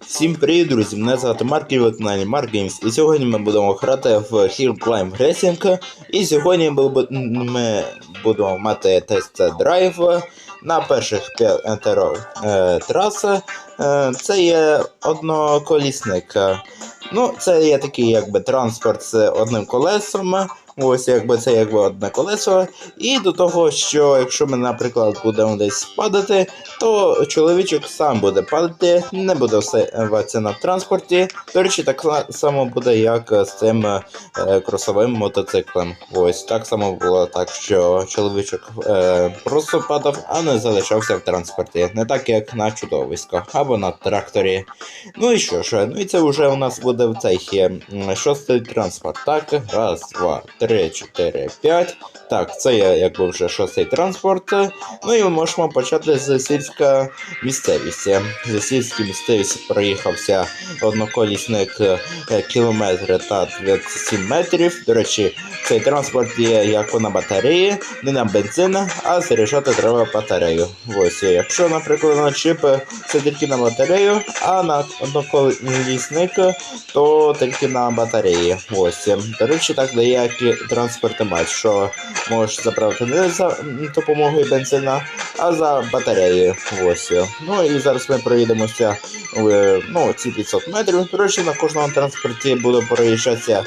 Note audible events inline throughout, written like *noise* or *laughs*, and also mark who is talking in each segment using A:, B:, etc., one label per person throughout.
A: Всім привіт, друзі! Мене звати Марк і ви на каналі Mark Games. І сьогодні ми будемо грати в Hill Climb Racing. І сьогодні ми будемо мати тест-драйв на перших п'ятеро е, трас. Е, це є одноколісник. Ну, це є такий якби транспорт з одним колесом. Ось якби це якби одне колесо. І до того, що якщо ми, наприклад, будемо десь падати, то чоловічок сам буде падати, не буде оставатися на транспорті. До речі, так само буде, як з цим е, кросовим мотоциклем. Ось так само було так, що чоловічок е, просто падав, а не залишався в транспорті. Не так, як на чудовисько або на тракторі. Ну і що ж, ну і це вже у нас буде в цей е, шостий транспорт. Так, раз, два, три, чотири, п'ять. Так, це є якби вже шостий транспорт. Ну і ми можемо почати з сільська місцевість. За сільській місцевості проїхався одноколісник е, кілометри та 27 метрів. До речі, цей транспорт є як на батареї, не на бензин, а заряджати треба батарею. Ось, якщо, наприклад, на чип це тільки на батарею, а на одноколісник то тільки на батареї. Ось. До речі, так деякі транспорти мать, що можеш заправити не за допомогою бензина, а за батареєю. Ось. Ну і зараз ми проїдемося в ну, ці 500 метрів. До речі, на кожному транспорті буде проїжджатися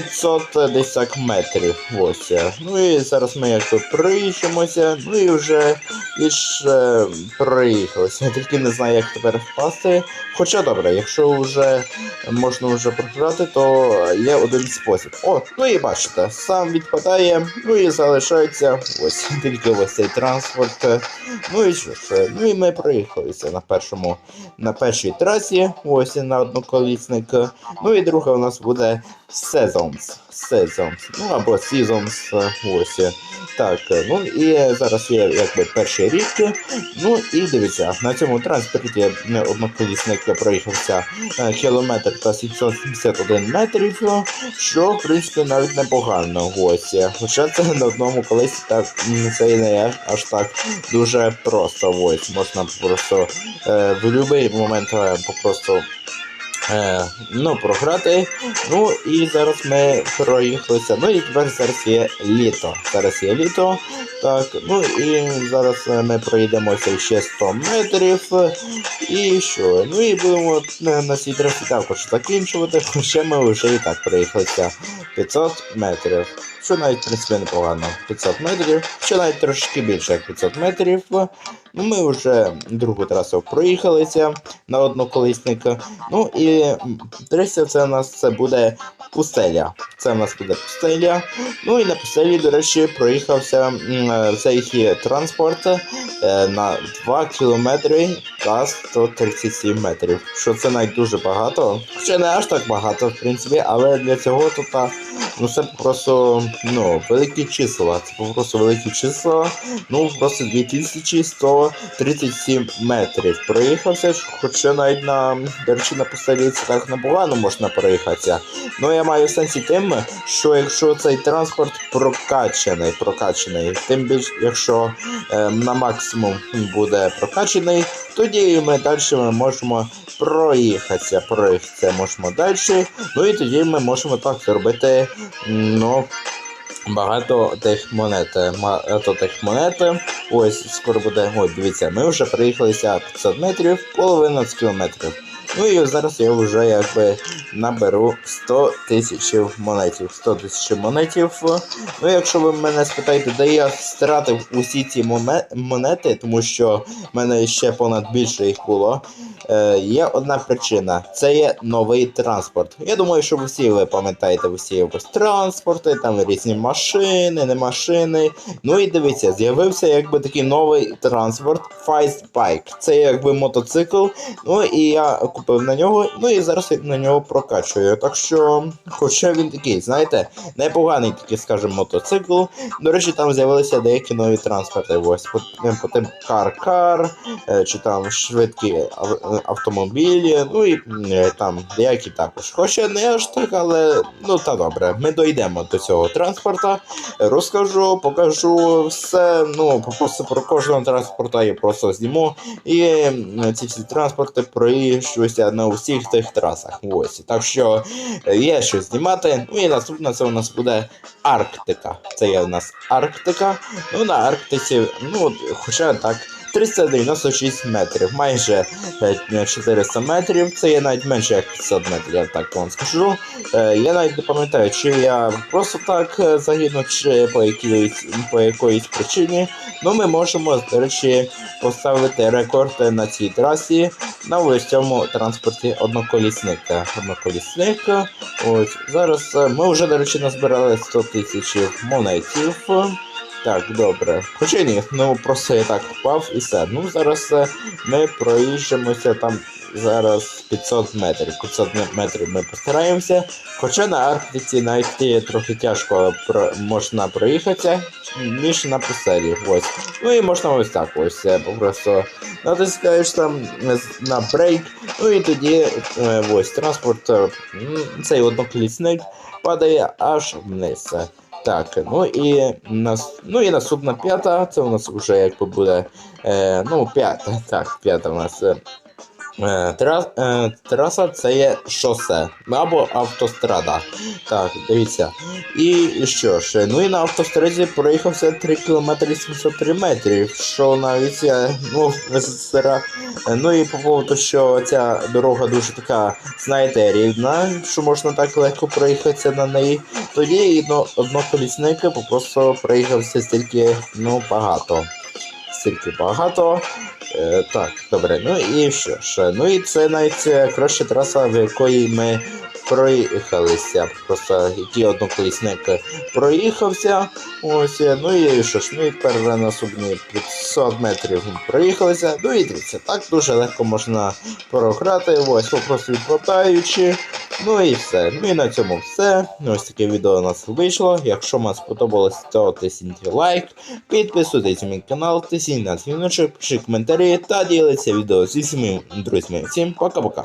A: 510 метрів. Ось. Ну і зараз ми якби проїжджемося, ну і вже більше проїхалися. Я тільки не знаю, як тепер впасти. Хоча добре, якщо вже можна вже програти, то є один спосіб. О, ну і бачите, сам відпадає, ну і залишається ось тільки ось цей транспорт. Ну і що ж, ну і ми проїхалися на першому, на першій трасі, ось на одноколісник. Ну і друга у нас буде Seasons. Seasons, ну або Seasons, ось. Так, ну і зараз є якби перший рік. Ну і дивіться, на цьому транспорті одноколісник проїхався е, кілометр та 771 метрів, що в принципі навіть непогано. Ось. Хоча це на одному колесі так це і не є аж так дуже просто. Ось можна просто е, в будь-який момент е, просто. Е, ну, програти. Ну і зараз ми проїхалися. Ну і тепер зараз є літо. Зараз є літо. Так, ну і зараз е, ми проїдемося ще 100 метрів. І що? Ну і будемо на, на цій трасі також закінчувати, хоча ми вже і так проїхалися 500 метрів. Що навіть в принципі непогано. 500 метрів, що навіть трошки більше як 500 метрів. Ну, ми вже другу трасу проїхалися на одноколісника. Ну і траса це у нас це буде пустеля. Це у нас буде пустеля. Ну і на пустелі, до речі, проїхався е, цей транспорт е, на 2 кілометри та 137 метрів. Що це навіть дуже багато. Хоча не аж так багато, в принципі, але для цього тут ну це просто ну, великі числа. Це просто великі числа. Ну просто 2137 метрів. Проїхався, хоча навіть на до речі, на пустелі це так непогано можна проїхатися. Ну я маю сенсі тим, що якщо цей транспорт прокачаний, прокачаний, тим більше, якщо е, на максимум буде прокачаний, тоді ми далі ми можемо проїхатися, проїхатися можемо далі. Ну і тоді ми можемо так зробити, м, ну. Багато тих монет. Багато тих монет. Ось скоро буде. Ось, дивіться, ми вже приїхалися 500 метрів, половина з кілометрів. Ну і зараз я вже якби наберу 100 тисяч монетів. 100 тисяч монетів. Ну, якщо ви мене спитаєте, де я стратив усі ці монети, тому що в мене ще понад більше їх було. Е, є одна причина: це є новий транспорт. Я думаю, що всі ви пам'ятаєте всі якось транспорти, там різні машини, не машини. Ну і дивіться, з'явився якби такий новий транспорт Fast Bike. Це якби мотоцикл. Ну і я купив на нього, ну і зараз я на нього прокачую. Так що, хоча він такий, знаєте, непоганий такий, скажімо, мотоцикл. До речі, там з'явилися деякі нові транспорти. Ось по, по тим кар-кар, е, чи там швидкі автомобілі, ну і е, там деякі також. Хоча не аж так, але ну та добре, ми дійдемо до цього транспорта. Розкажу, покажу все. Ну, просто про кожного транспорта я просто зніму. І ці всі транспорти проїжджуся на усіх тих трасах. Ось. Так що е, є що знімати. Ну і наступна це у нас буде Арктика. Це є у нас Арктика. Ну на Арктиці, ну, хоча так. 396 метрів, майже е, 400 метрів, це є навіть менше як 500 метрів, я так вам скажу. Е, Я навіть не пам'ятаю, чи я просто так е, загину, чи по якійсь, по якоїсь причині. Ну, ми можемо, до речі, поставити рекорд на цій трасі на ось цьому транспорті одноколісника. Одноколісника. Ось зараз е, ми вже, до речі, назбирали 100 тисяч монетів. Так, добре. Хоча ні, ну просто я так впав і все. Ну зараз е, ми проїжджемося там зараз 500 метрів. 500 метрів ми постараємося. Хоча на Арктиці навіть трохи тяжко про... можна проїхатися, ніж на пустелі. Ось. Ну і можна ось так ось е, просто натискаєш там е, на брейк, ну і тоді ось транспорт, цей одноколісник падає аж вниз. Так, ну і нас, ну і наступна п'ята, це у нас вже якби буде. Е, ну, п'ята, *laughs* так, п'ята у нас. Е, е, тера, е, траса це є шосе або автострада. Так, дивіться. І що ж, ну і на автостраді проїхався 3 км 703 метрів, що навіть ну. *laughs* Е, Ну і по поводу, що ця дорога дуже така, знаєте, рівна, що можна так легко проїхатися на неї. Тоді і одноколісники просто проїхався стільки ну, багато. Стільки багато. Е, так, добре, ну і що ж? Ну і це навіть е, краща траса, в якої ми проїхалися. Просто який одноколісник проїхався. Ось, ну і що ж, ну і наступні 500 метрів проїхалися. Ну і дивіться, так дуже легко можна програти, ось просто відмотаючи. Ну і все. Ну і на цьому все. Ось таке відео у нас вийшло. Якщо вам сподобалось, то тисніть лайк, підписуйтесь на мій канал, тисніть на дзвіночок, пишіть коментарі та діліться відео зі своїми друзями. Всім пока-пока.